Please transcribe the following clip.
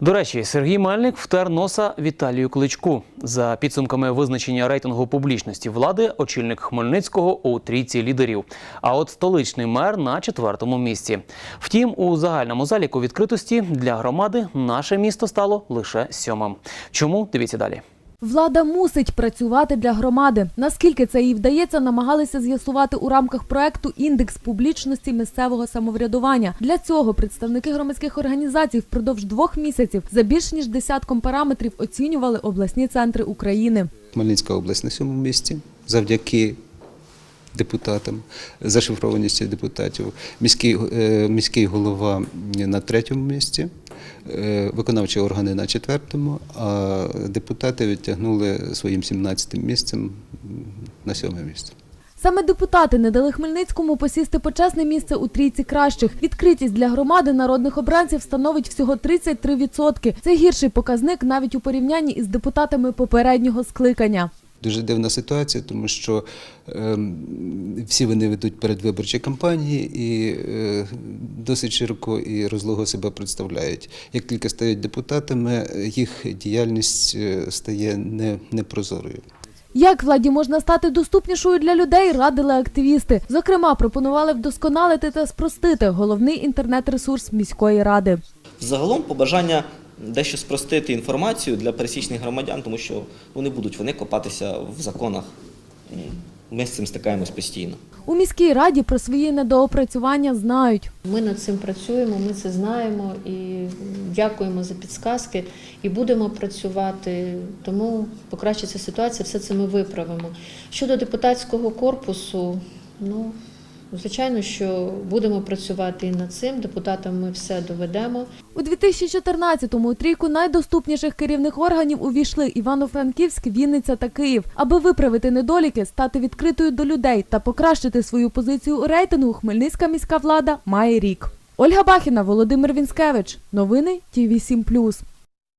До речі, Сергій Мельник втер носа Віталію Кличку. За підсумками визначення рейтингу публічності влади, очільник Хмельницького у трійці лідерів. А от столичний мер на четвертому місці. Втім, у загальному заліку відкритості для громади наше місто стало лише сьомим. Чому дивіться далі? Влада мусить працювати для громади. Наскільки це їй вдається, намагалися з'ясувати у рамках проекту індекс публічності місцевого самоврядування. Для цього представники громадських організацій впродовж двох місяців за більш ніж десятком параметрів оцінювали обласні центри України. Хмельницька область на сьомому місці завдяки депутатам, зашифрованістю депутатів. Міський, е, міський голова на третьому місці, виконавчі органи на четвертому, а депутати відтягнули своїм 17 місцем на сьоме місце. Саме депутати не дали Хмельницькому посісти почесне місце у трійці кращих. Відкритість для громади народних обранців становить всього 33%. Це гірший показник навіть у порівнянні із депутатами попереднього скликання. Дуже дивна ситуація, тому що ем, всі вони ведуть передвиборчі кампанії і е, досить широко і розлого себе представляють. Як тільки стають депутатами, їх діяльність е, стає не, непрозорою. Як владі можна стати доступнішою для людей, радили активісти. Зокрема, пропонували вдосконалити та спростити головний інтернет-ресурс міської ради. Загалом побажання дещо спростити інформацію для пересічних громадян, тому що вони будуть вони копатися в законах. Ми з цим стикаємось постійно. У міській раді про свої недоопрацювання знають. Ми над цим працюємо, ми це знаємо і дякуємо за підсказки і будемо працювати. Тому покращиться ситуація, все це ми виправимо. Щодо депутатського корпусу, ну звичайно, що будемо працювати і над цим. Депутатам ми все доведемо. У 2014-му у трійку найдоступніших керівних органів увійшли Івано-Франківськ, Вінниця та Київ. Аби виправити недоліки, стати відкритою до людей та покращити свою позицію у рейтингу, Хмельницька міська влада має рік. Ольга Бахіна, Володимир Вінськевич. Новини ТІВІ 7+.